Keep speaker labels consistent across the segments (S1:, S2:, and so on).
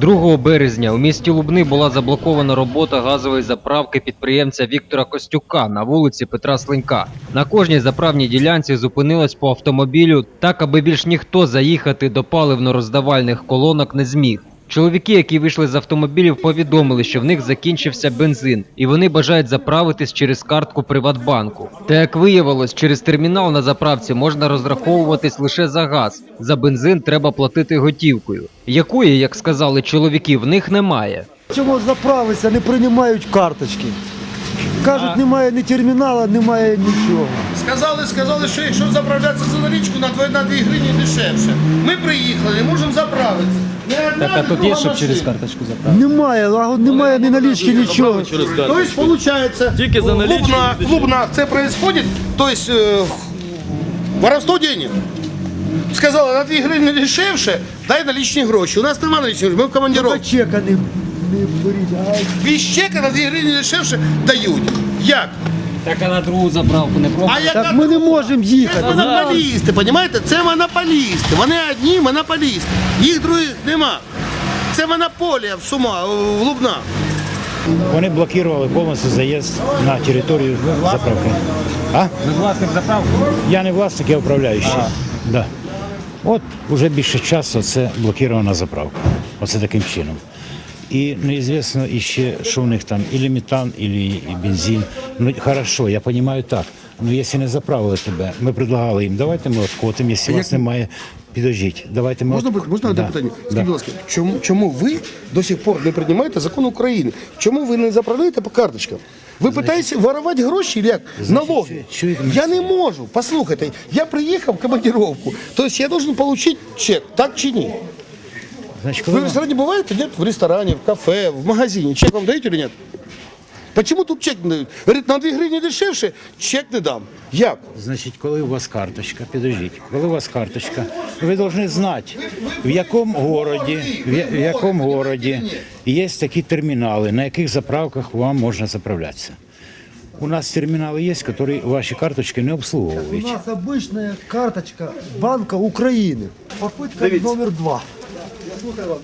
S1: 2 березня у місті Лубни була заблокована робота газової заправки підприємця Віктора Костюка на вулиці Петра Слинька. На кожній заправній ділянці зупинилось по автомобілю так, аби більш ніхто заїхати до паливно-роздавальних колонок не зміг. Чоловіки, які вийшли з автомобілів, повідомили, що в них закінчився бензин, і вони бажають заправитись через картку Приватбанку. Та як виявилось, через термінал на заправці можна розраховуватись лише за газ. За бензин треба платити готівкою, якої, як сказали чоловіки, в них немає.
S2: Чому заправитися, не приймають карточки. Кажуть, немає ні термінала, немає нічого.
S3: Сказали, сказали, що якщо заправлятися за налічку на 2, на 2 гривні дешевше. Ми приїхали, можемо заправитися. Не одна,
S4: Так, а тут
S3: друга
S4: є, щоб через карточку заправити?
S2: Немає, а от немає ні налічки, нічого.
S3: Тобто, виходить,
S4: Тільки за
S3: в
S4: налічку
S3: в Лубнах це происходит, то есть э, воровство денег. Сказали, на 2 гривні дешевше, дай налічні гроші. У нас немає налічних грошей, ми в командировці.
S2: чека не, беріть. А
S3: Без на 2 гривні дешевше дають. Як?
S4: Так а на другу заправку не пробували?
S3: А яка
S2: так ми не можемо
S3: Це
S2: їхати.
S3: монополісти, розумієте? Це монополісти. Вони одні монополісти. Їх других нема. Це монополія в Сума, в Лубна.
S5: Вони блокували повністю заїзд на територію заправки. А?
S4: Ви власник заправки?
S5: Я не власник, я управляючий. Да. От вже більше часу це блокірована заправка. Оце таким чином. І неізвісно іще, що в них там, і метан, і бензин. Ну, хорошо, я розумію так. Ну, якщо не заправили тебе, ми предлагали їм, давайте ми откотимо, якщо у вас немає, підождіть, давайте ми
S3: Можна,
S5: от-
S3: можна одне
S5: Да,
S3: питання?
S5: да.
S3: Скажіть, будь ласка, чому, чому ви до сих пор не приймаєте закон України? Чому ви не заправляєте по карточкам? Ви питаєтеся воровати гроші як? Налоги.
S5: що- що
S3: Я не можу. Послухайте, я приїхав в командировку, тобто я должен отримати чек, так чи ні?
S5: Значить,
S3: Вы в ресторане бываете? Нет? В ресторане, в кафе, в магазине. Чек вам даете или нет? Почему тут чек не дають? Говорит, на 2 гривні дешевше, чек не дам. Як?
S5: Значить, коли у вас карточка, підождіть, коли у вас карточка, ви повинні знати, в якому городі, в я- в якому городі є такі термінали, на яких заправках вам можна заправлятися. У нас термінали є, які ваші карточки не
S2: У нас обична карточка Банка України. Попитка номер два.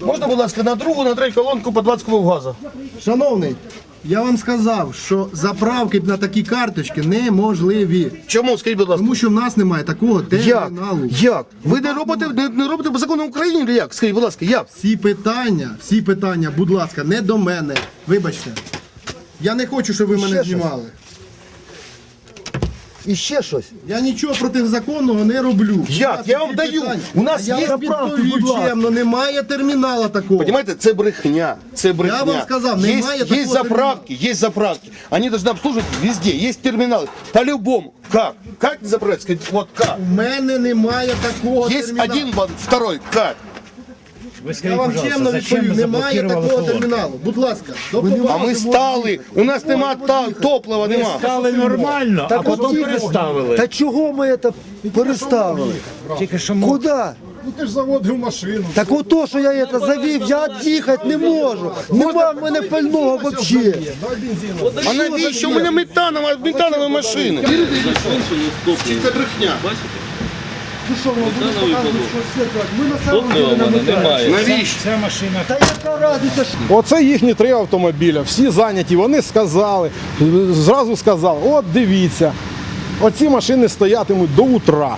S3: Можна, будь ласка, на другу, на третю колонку по 20 кубів газу?
S6: Шановний, я вам сказав, що заправки на такі карточки неможливі.
S3: Чому? Скажіть, будь ласка.
S6: Тому що в нас немає такого
S3: Як?
S6: терміналу.
S3: Як? Ви не робите, не, не робите по закону України чи як? Скажіть, будь ласка, як?
S6: Всі питання, всі питання, будь ласка, не до мене. Вибачте. Я не хочу, щоб ви мене знімали.
S2: І ще щось.
S6: Я нічого протизаконного не роблю.
S3: Як? Я вам даю. У нас є
S2: заправки, будь ласка.
S6: чемно, немає термінала такого.
S3: Понимаете, це брехня. Це брехня.
S6: вам сказав, немає
S3: есть,
S6: такого
S3: есть заправки, есть заправки. Они должны обслуживать везде. Есть терминалы. По-любому. Как? Как не заправлять? Сказать, вот как?
S6: У мене немає такого
S3: Есть
S6: терміналу.
S3: один банк, второй. Как?
S5: Ви
S6: Я вам
S5: пожалуйста,
S6: чемно
S5: зачем
S6: відповів,
S5: ви
S6: немає
S5: заблокували
S6: такого
S5: колонки?
S6: терміналу. Будь ласка, до
S3: А
S6: побачення.
S3: ми стали. У нас нема та, топлива, нема.
S5: Стали нормально, а потім переставили.
S2: Та чого ми це переставили?
S5: Тільки що ми
S2: Куди?
S6: Ну ти ж заводив машину.
S2: Так от то, що я це завів, я їхати не можу. Нема в мене пального взагалі.
S3: А навіщо? У мене метанова, метанові машини. Чи це брехня?
S2: Ну що, ми будемо показувати, що все так. Ми на самому ділі на металі.
S3: Навіщо?
S5: ця машина
S2: Та яка разниця, що
S7: Оце їхні три автомобіля, всі зайняті. Вони сказали, зразу сказали, от дивіться, оці машини стоятимуть до утра.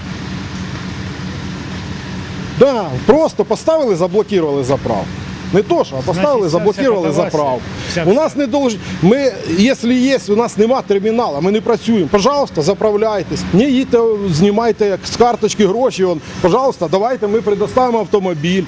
S7: Да, просто поставили, заблокували заправку. Не то, що, а поставили,
S5: Значить,
S7: заблокували
S5: заправ.
S7: заправку. У нас не должен. Ми, якщо є, у нас нема термінала, ми не працюємо. Пожалуйста, заправляйтесь. Не їдьте, знімайте як з карточки гроші. Он, пожалуйста, давайте ми предоставимо автомобіль.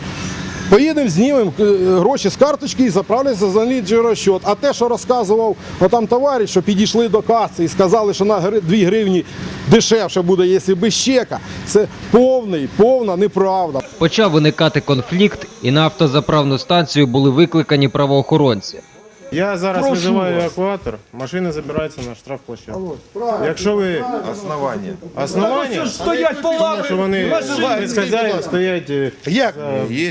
S7: Поїдемо, знімемо е, гроші з карточки і заправляться за налічний розчет. А те, що розказував отам товариш, що підійшли до каси і сказали, що на 2 гривні дешевше буде, якщо без чека, це повний, повна неправда.
S1: Почав виникати конфлікт, і на автозаправну станцію були викликані правоохоронці.
S8: Я зараз
S2: Прошу
S8: визиваю
S2: вас.
S8: евакуатор, машина забирається на штрафплощадку. Якщо ви основання, основання
S2: стоять по
S8: що вони без хазяїна стоять. е,
S3: Як?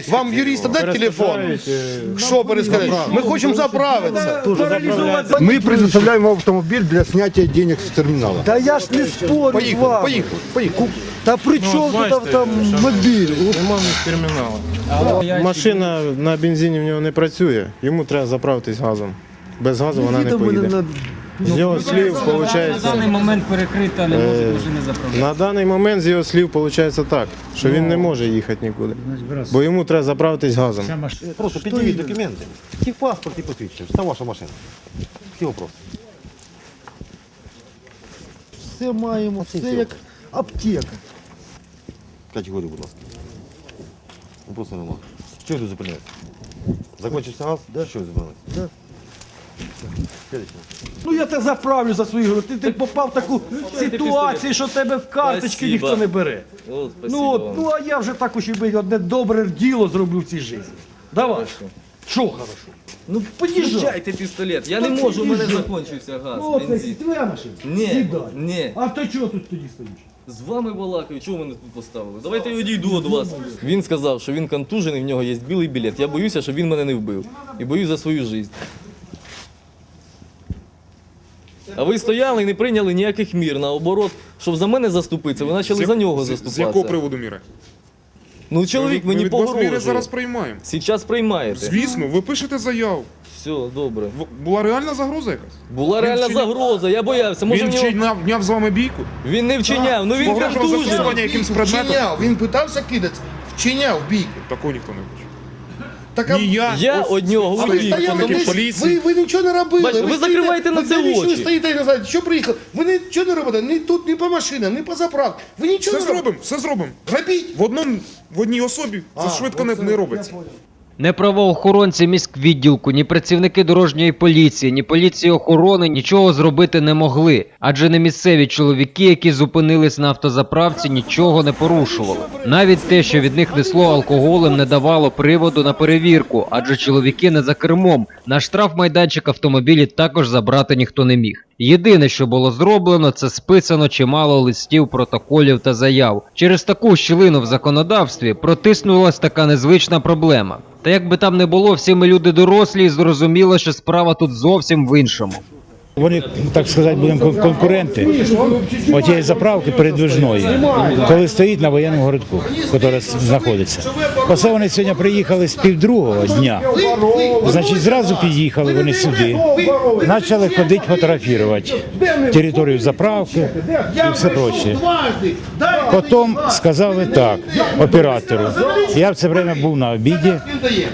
S3: Вам юриста дати телефон?
S8: перешкоджають, е,
S3: Що пересказати? Ми хочемо заправитися.
S9: Мы предоставляем автомобиль для снятия денег с терминала.
S2: Та я ж не спорю з
S3: Поїхали,
S2: вами.
S3: поїхали, поїхали.
S2: Та при чому тут
S8: бачите,
S2: автомобіль?
S8: Нема в терміналу. Машина на бензині в нього не працює, йому треба заправитись газом. Без газу вона не
S2: Їде
S8: поїде.
S2: на-
S8: З його слів,
S4: На даний момент перекрита, не може
S8: Е,
S4: машини заправляти.
S8: на даний момент з його слів виходить так, що він не може їхати нікуди. Бо йому треба заправитись газом.
S9: Просто предъявить документы. Техпаспорт и посвідчення. Це ваша машина. Всі вопроси.
S2: Все маємо, все як аптека.
S9: Категорію, будь ласка. Вопросу нема. Чого ви зупинилися? Закончився газ? Да. Що ви зупинилися?
S2: Да.
S10: Ну я тебе заправлю за свої гроші. Ти, ти попав в таку ситуацію, що тебе в карточки
S11: Спасибо.
S10: ніхто не бере.
S11: О, спасибо
S10: Ну, от,
S11: вам.
S10: ну а я вже так уж і одне добре діло зроблю в цій житті. Давай. Що хорошо?
S11: Ну під'їжджайте пістолет. Я не
S10: Та
S11: можу, у мене
S10: під'їжджай.
S11: закінчився газ.
S10: Ну, це
S11: бензин.
S10: твоя машина.
S11: Ні,
S10: Сідай.
S11: ні.
S10: А ти чого тут тоді стоїш?
S11: З вами балакаю, чого мене тут поставили? Давайте я одійду від вас. Він сказав, що він контужений, в нього є білий білет. Я боюся, щоб він мене не вбив. І боюсь за свою життя. А ви стояли і не прийняли ніяких мір. Наоборот, щоб за мене заступитися, ви почали за нього заступатися.
S12: З якого приводу міри?
S11: Ну чоловік
S12: Ми
S11: мені
S12: від вас міри
S11: погрожує.
S12: зараз приймаємо.
S11: Зараз приймаєте.
S12: Звісно, ви пишете заяву.
S11: Все, добре.
S12: В- Була реальна загроза якась?
S11: Була реальна
S12: вчиняв-
S11: загроза, я боявся. Може,
S12: Він
S11: в нього...
S12: вчиняв, вняв з вами бійку?
S11: Він не вчиняв, ну він
S12: Погрожував застосування якимсь предметом?
S3: Вчиняв, він питався кидати, вчиняв бійку.
S12: Такого ніхто не бачив.
S3: Так, а
S12: Ні я,
S11: Я
S12: ось
S11: од нього
S3: А ви
S12: стоїть
S3: стояли
S12: працівники
S3: десь,
S12: поліції.
S3: ви, ви нічого не робили.
S11: Бачите, ви
S3: стоїте,
S11: закриваєте на
S3: ви
S11: це
S3: Ви
S11: очі.
S3: стоїте і не знаєте, що приїхали. Ви нічого не робите, ні тут, ні по машинам, ні по заправках. Ви нічого
S12: Все
S3: не робите.
S12: зробимо, все зробимо.
S3: Робіть.
S12: В одному, в одній особі це швидко не, не робиться.
S1: Не правоохоронці міськвідділку, ні працівники дорожньої поліції, ні поліції охорони нічого зробити не могли, адже не місцеві чоловіки, які зупинились на автозаправці, нічого не порушували. Навіть те, що від них несло алкоголем, не давало приводу на перевірку, адже чоловіки не за кермом. На штраф майданчик автомобілі також забрати ніхто не міг. Єдине, що було зроблено, це списано чимало листів, протоколів та заяв. Через таку щілину в законодавстві протиснулась така незвична проблема. Та як би там не було, всі ми люди дорослі і зрозуміло, що справа тут зовсім в іншому.
S5: Вони, так сказати, будемо кон- конкуренти отієї заправки передвижної, коли стоїть на воєнному городку, яка знаходиться. Оце вони сьогодні приїхали з півдругого дня. Значить, зразу під'їхали вони сюди, почали ходити фотографувати територію заправки і все проче. Потім сказали так оператору. Я в це время був на обіді.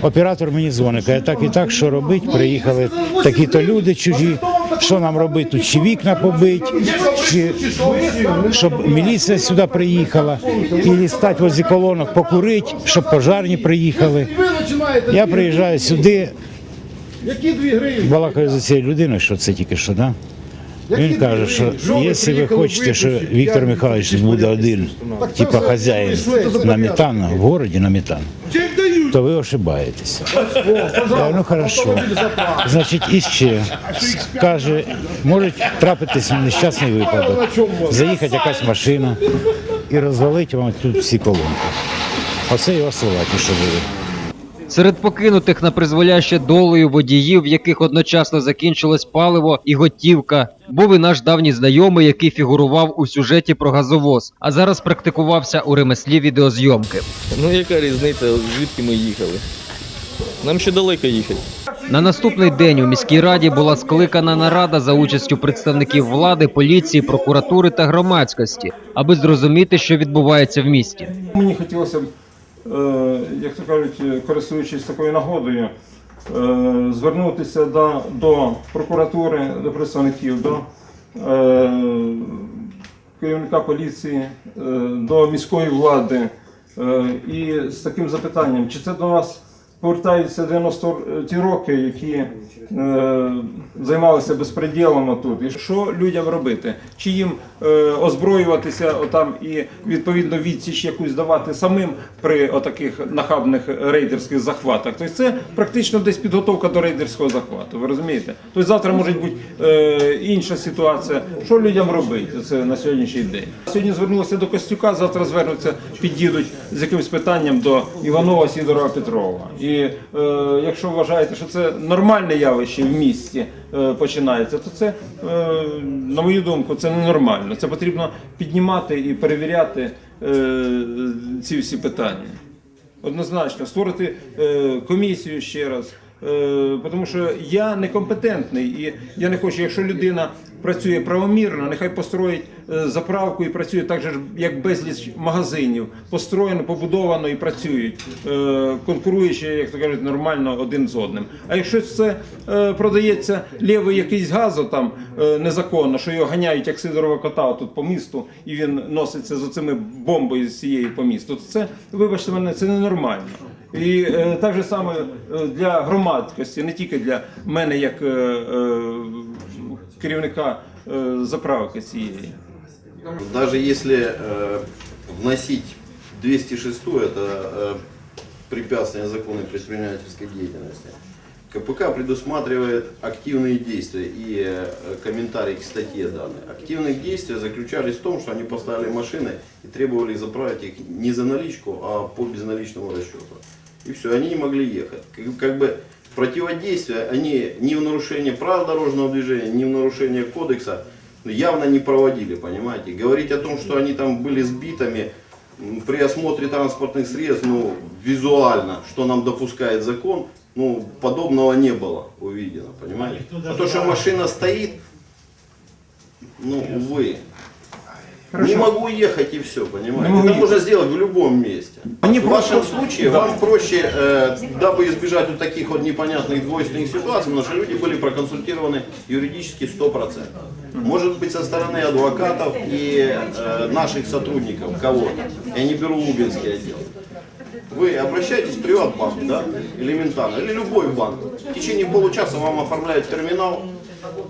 S5: Оператор мені дзвонить, каже, так і так, що робити? Приїхали такі-то люди чужі. Що нам робити? Тут чи вікна побити, чи щоб міліція сюди приїхала, і стати возле колонок покурити, щоб пожарні приїхали. Я приїжджаю сюди, балакаю за цією людиною, що це тільки що, да? Він каже, що якщо ви хочете, що Віктор Михайлович буде один, типа хазяїн на метан, в городі на метан, то ви ошибаєтеся. Я ну хорошо. Значить, іще ще каже, може трапитися нещасний випадок, заїхати якась машина і розвалити вам тут всі колонки. Оце його слова, ті, що були.
S1: Серед покинутих на призволяще долею водіїв, в яких одночасно закінчилось паливо і готівка, був і наш давній знайомий, який фігурував у сюжеті про газовоз, а зараз практикувався у ремеслі відеозйомки.
S11: Ну яка різниця, звідки ми їхали? Нам ще далеко їхати.
S1: На наступний день у міській раді була скликана нарада за участю представників влади, поліції, прокуратури та громадськості, аби зрозуміти, що відбувається в місті.
S8: Мені хотілося б, як то кажуть, е, користуючись такою нагодою, е, звернутися до, до прокуратури, до представників, до е, керівника поліції, е, до міської влади. Е, і з таким запитанням, чи це до вас повертаються 90 ті роки, які е, займалися безпреділом тут. І що людям робити? Чи їм е, озброюватися отам і відповідно відсіч якусь давати самим при отаких нахабних рейдерських захватах? Тобто це практично десь підготовка до рейдерського захвату. Ви розумієте? Тобто завтра може бути е, інша ситуація. Що людям робити це на сьогоднішній день? Сьогодні звернулися до Костюка, завтра звернуться, під'їдуть з якимось питанням до Іванова Сідорова Петрова. І е, якщо вважаєте, що це нормальне явище в місті е, починається, то це, е, на мою думку, це ненормально. Це потрібно піднімати і перевіряти ці всі питання. однозначно, створити комісію ще раз. Е, тому що я некомпетентний і я не хочу, якщо людина працює правомірно, нехай построїть е, заправку і працює так же, як безліч магазинів, построєно, побудовано і працюють, е, конкуруючи, як то кажуть, нормально один з одним. А якщо це продається лівий якийсь газо там незаконно, що його ганяють як сидорова кота тут по місту, і він носиться з оцими бомбою з цієї по місту, то це, вибачте мене, це ненормально. І е, так же саме е, для громадськості, не тільки для мене, як е, е, керівника е, заправки цієї.
S9: Даже если э, вносить 206 это э, препятствие законной предпринимательской деятельности, КПК предусматривает активные действия и э, комментарий к статье данной. Активные действия заключались в том, что они поставили машины и требовали заправить их не за наличку, а по безналичному расчету. И все, они не могли ехать. Как, как бы противодействия они ни в нарушение прав дорожного движения, ни в нарушение кодекса явно не проводили, понимаете. Говорить о том, что они там были сбитыми при осмотре транспортных средств, ну, визуально, что нам допускает закон, ну, подобного не было увидено, понимаете. А то, что машина стоит, ну, увы. Не могу ехать и все, понимаете.
S8: Могу
S9: Это можно сделать в любом месте.
S8: Они
S9: в вашем
S8: просто-
S9: случае
S8: Да.
S9: вам проще, э, дабы избежать вот таких вот непонятных двойственных ситуаций, потому что люди были проконсультированы юридически 100%. Может быть со стороны адвокатов и э, наших сотрудников, кого-то. Я не беру Лубинский отдел. Вы обращаетесь в приватбанк, да, элементарно, или любой банк. В течение получаса вам оформляют терминал,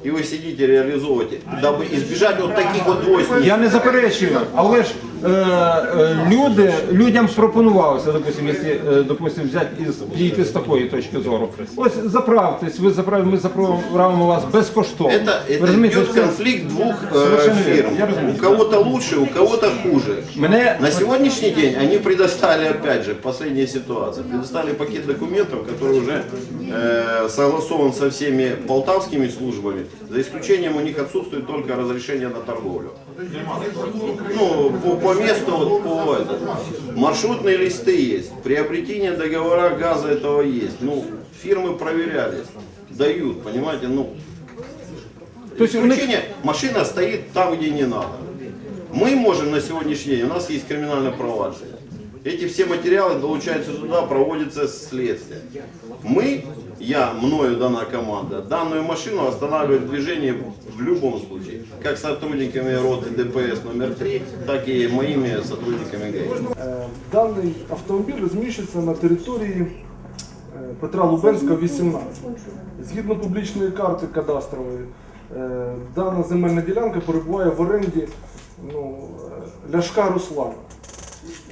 S9: и вы сидите, реализовываете, дабы избежать вот таких вот двойственных.
S8: Я не заперечую, але ж е, е, люди, людям пропонувалося, допустим, якщо, е, допустим, взяти із дійти з такої точки зору. Ось заправтесь, ви заправ, ми заправимо вас безкоштовно.
S9: Это,
S8: Ви
S9: это
S8: розумієте,
S9: идет
S8: це-
S9: конфликт двух э,
S8: Совершенно верно.
S9: фирм.
S8: Я разумею.
S9: У кого-то лучше, у кого-то хуже.
S8: Мене
S9: На сегодняшний день они предоставили, опять же, последняя ситуация, предоставили пакет документов, который уже э, согласован со всеми полтавскими службами. За исключением у них отсутствует только разрешение на торговлю. Ну, по, по месту, вот, по это, маршрутные листы есть, приобретение договора газа этого есть. Ну, фирмы проверялись, дают, понимаете, ну,
S8: То есть у них-
S9: Исключение, машина стоит там, где не надо. Мы можем на сегодняшний день, у нас есть криминальное проваджение. Эти все материалы долучаются туда, проводится следствие. Мы, я, мною дана команда, данную машину останавливает движение в любом случае. Как сотрудниками роты ДПС номер 3, так и моими сотрудниками ГАИ.
S13: Е, Даний автомобіль розміщується на території е, Петра Лубенська, 18. Згідно публічної карти кадастрової, е, дана земельна ділянка перебуває в оренді ну, е, Ляшка Руслана.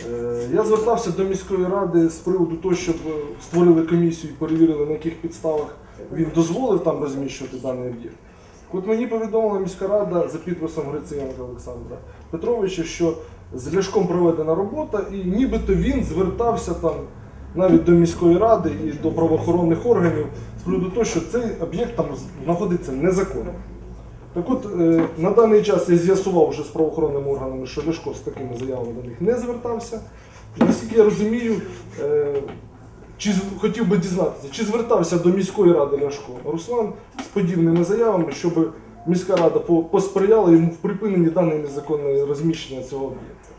S13: Е, Я звертався до міської ради з приводу того, щоб е, створили комісію і перевірили, на яких підставах він дозволив там розміщувати даний об'єкт. От мені повідомила міська рада за підписом Гриценка Олександра Петровича, що з Ляшком проведена робота, і нібито він звертався там навіть до міської ради і до правоохоронних органів з приводу того, що цей об'єкт там знаходиться незаконно. Так от, е, на даний час я з'ясував вже з правоохоронними органами, що Ляшко з такими заявами до них не звертався. Наскільки я розумію, е, чи хотів би дізнатися, чи звертався до міської ради Ляшко Руслан з подібними заявами, щоб міська рада по- посприяла йому в припиненні даної незаконної розміщення цього об'єкта.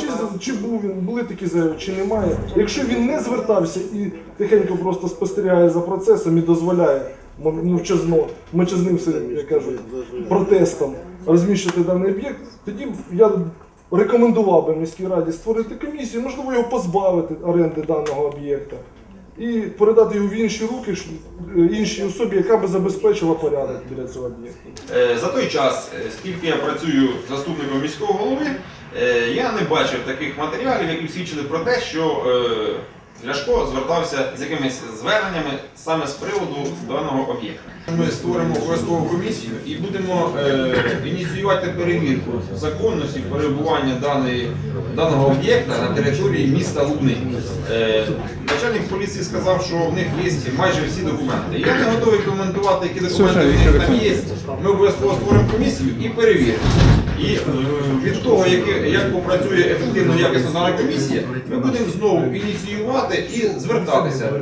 S13: Чи, чи був він, були такі заяви, чи немає. Якщо він не звертався і тихенько просто спостерігає за процесом і дозволяє мовчазно, мовчазним своїм, як кажуть, протестом розміщувати даний об'єкт, тоді я рекомендував би міській раді створити комісію, можливо, його позбавити оренди даного об'єкта і передати його в інші руки, е, іншій особі, яка би забезпечила порядок біля цього об'єкту.
S14: Е, За той час, е, скільки я працюю заступником міського голови, я не бачив таких матеріалів, які свідчили про те, що Ляшко звертався з якимись зверненнями саме з приводу даного об'єкта. Ми створимо обов'язкову комісію і будемо е, ініціювати перевірку законності перебування даної, даного об'єкта на території міста Лубни. Е, начальник поліції сказав, що в них є майже всі документи. Я не готовий коментувати, які документи в них там є. Ми обов'язково створимо комісію і перевіримо. І е, від того, як, як попрацює ефективно якісно дана комісія, ми будемо знову ініціювати і звертатися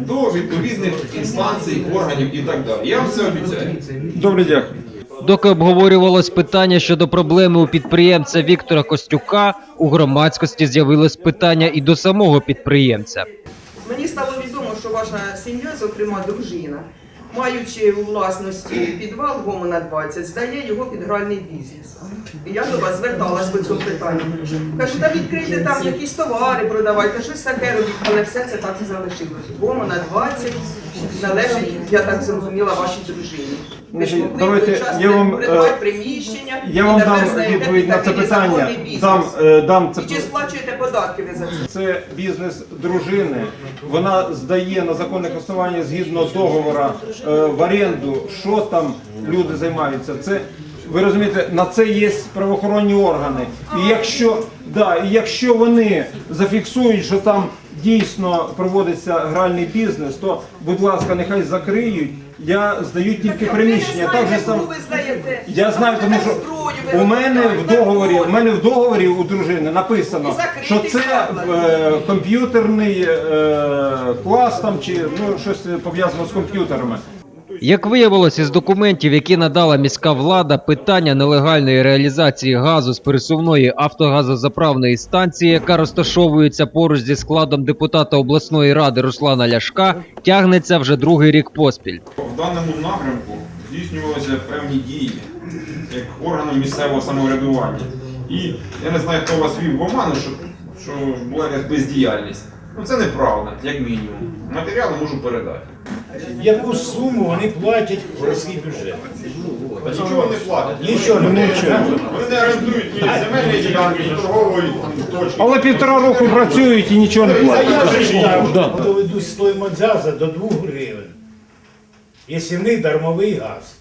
S14: до відповідних інстанцій, органів і так далі. Я вам це обіцяю.
S8: Добре, дякую.
S1: Доки обговорювалось питання щодо проблеми у підприємця Віктора Костюка, у громадськості з'явилось питання і до самого підприємця.
S15: Мені стало відомо, що ваша сім'я, зокрема дружина, маючи у власності підвал Гомона 20, здає його під гральний бізнес. І я до вас зверталась по цьому питанню. Кажу, та відкрийте там якісь товари, продавайте, щось таке робіть, але все це так і залишилось. Гомона 20 належить, я так зрозуміла, вашій дружині.
S8: Давайте я вам, е,
S15: приміщення,
S8: Я вам дам відповідь на це питання. Дам, е, дам це
S15: І чи сплачуєте податки ви за це?
S8: Це бізнес дружини. Вона здає на законних основаннях згідно договору е, в оренду, що там люди займаються. Це ви розумієте, на це є правоохоронні органи. І якщо да, і якщо вони зафіксують, що там дійсно проводиться гральний бізнес, то будь ласка, нехай закриють. Я здаю тільки приміщення. Так же сам я знаю, тому що у мене в договорі, у мене в договорі у дружини написано, що це е, комп'ютерний е, клас там чи ну щось пов'язано з комп'ютерами.
S1: Як виявилось із документів, які надала міська влада, питання нелегальної реалізації газу з пересувної автогазозаправної станції, яка розташовується поруч зі складом депутата обласної ради Руслана Ляшка, тягнеться вже другий рік поспіль.
S14: В даному напрямку здійснювалися певні дії як органом місцевого самоврядування. І я не знаю, хто вас вів в оману, що, що була якась бездіяльність. Ну це неправда, як мінімум. Матеріали можу передати.
S5: Яку суму вони платять в городський бюджет?
S14: Нічого не платять.
S5: Нічого не
S14: Вони-
S5: платять.
S14: Вони не орендують ні земельні ділянки, ні торгової точки.
S8: Але півтора року працюють і нічого не
S5: А
S8: платять.
S5: я вважаю, доведуть стоїмость газу до 2 гривень, якщо в них дармовий газ.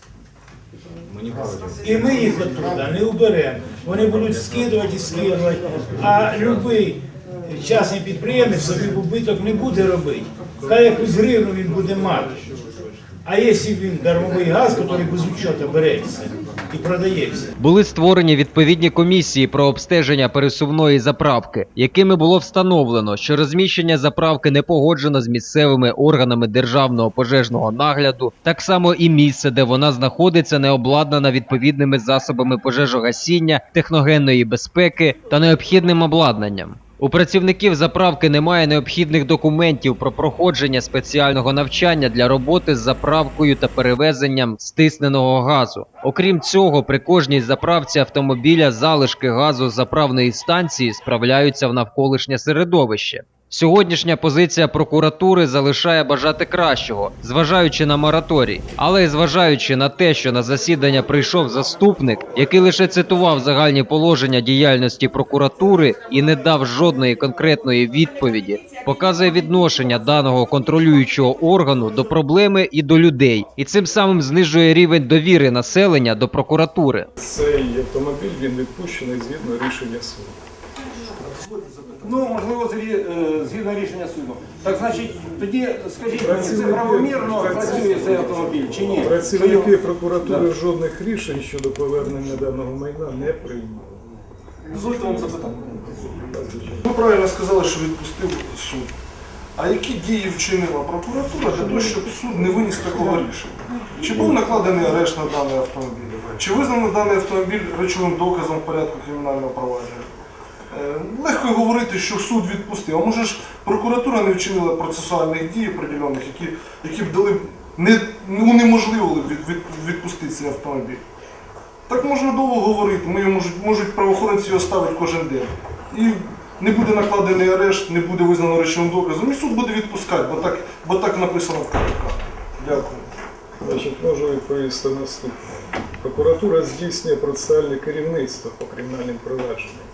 S5: І ми їх оттуда не уберемо. Вони будуть скидувати і скидувати. А будь-який частний підприємець собі убиток не буде робити. Хай якусь гривну він буде мати. А якщо він дармовий газ, який без учету береться і продається,
S1: Були створені відповідні комісії про обстеження пересувної заправки, якими було встановлено, що розміщення заправки не погоджено з місцевими органами державного пожежного нагляду, так само і місце, де вона знаходиться, не обладнана відповідними засобами пожежогасіння, техногенної безпеки та необхідним обладнанням. У працівників заправки немає необхідних документів про проходження спеціального навчання для роботи з заправкою та перевезенням стисненого газу. Окрім цього, при кожній заправці автомобіля залишки газу з заправної станції справляються в навколишнє середовище. Сьогоднішня позиція прокуратури залишає бажати кращого, зважаючи на мораторій, але й зважаючи на те, що на засідання прийшов заступник, який лише цитував загальні положення діяльності прокуратури і не дав жодної конкретної відповіді, показує відношення даного контролюючого органу до проблеми і до людей, і цим самим знижує рівень довіри населення до прокуратури.
S13: Цей автомобіль він відпущений згідно рішення суду.
S8: Ну, можливо, е, згідно рішення суду. Так значить, тоді скажіть, мені, це правомірно працює цей автомобіль чи ні?
S13: Працівники прокуратури жодних рішень щодо повернення даного майна не приймали.
S10: Дозвольте вам запитання.
S13: Ви правильно сказали, що відпустив суд. А які дії вчинила прокуратура для того, щоб суд не виніс такого рішення? Чи був накладений арешт на даний автомобіль? Чи визнано даний автомобіль речовим доказом в порядку кримінального провадження? Е, Легко говорити, що суд відпустив. А може ж прокуратура не вчинила процесуальних дій определених, які, які б дали не від, від, відпустити цей автомобіль. Так можна довго говорити, ми можуть, можуть правоохоронці його ставити кожен день. І не буде накладений арешт, не буде визнано речовим доказом, і суд буде відпускати, бо так, бо так написано в КПК. Дякую.
S16: Значить, можу відповісти наступне. Прокуратура здійснює процесуальне керівництво по кримінальним провадженням.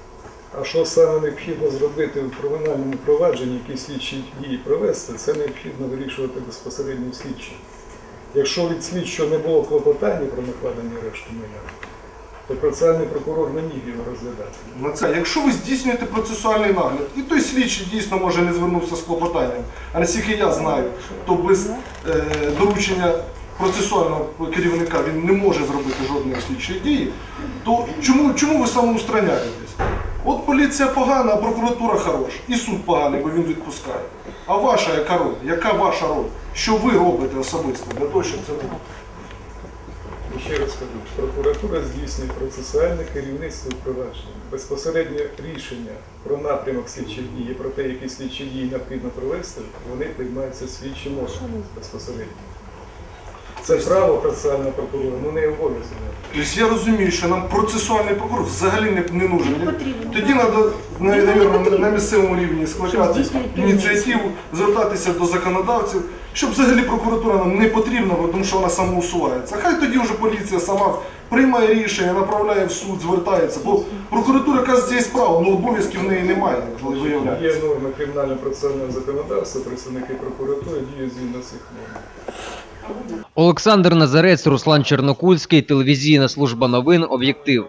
S16: А що саме необхідно зробити в кримінальному провадженні, які слідчі дії провести, це необхідно вирішувати безпосередньо слідчим. Якщо від слідчого не було клопотання про накладення арешту майна, то процесуальний прокурор не міг його розглядати.
S13: На це, якщо ви здійснюєте процесуальний нагляд, і той слідчий дійсно може не звернувся з клопотанням, а наскільки я знаю, то без е, доручення процесуального керівника він не може зробити жодної слідчої дії, то чому, чому ви самоустраняєтесь? От поліція погана, а прокуратура хороша. І суд поганий, бо він відпускає. А ваша яка роль? Яка ваша роль? Що ви робите особисто для того, щоб це робити?
S16: І ще раз кажу, прокуратура здійснює процесуальне керівництво провадження. Безпосереднє рішення про напрямок слідчих дій, і про те, які слідчі дії необхідно провести, вони приймаються слідчим органом безпосередньо. Це право процесуального прокурора, ну не обов'язок.
S13: Тобто я розумію, що нам процесуальний прокурор взагалі не, не нужен. Тоді треба, навірно, на місцевому рівні скликати ініціативу, звертатися до законодавців, щоб взагалі прокуратура нам не потрібна, бо тому що вона самоусувається. Хай тоді вже поліція сама приймає рішення, направляє в суд, звертається. Бо прокуратура яка є право, але обов'язків в неї немає, коли виявляється.
S16: Є норми кримінального процесуального законодавства, представники прокуратури діють згідно цих норм.
S1: Олександр Назарець, Руслан Чернокульський, телевізійна служба новин, об'єктив.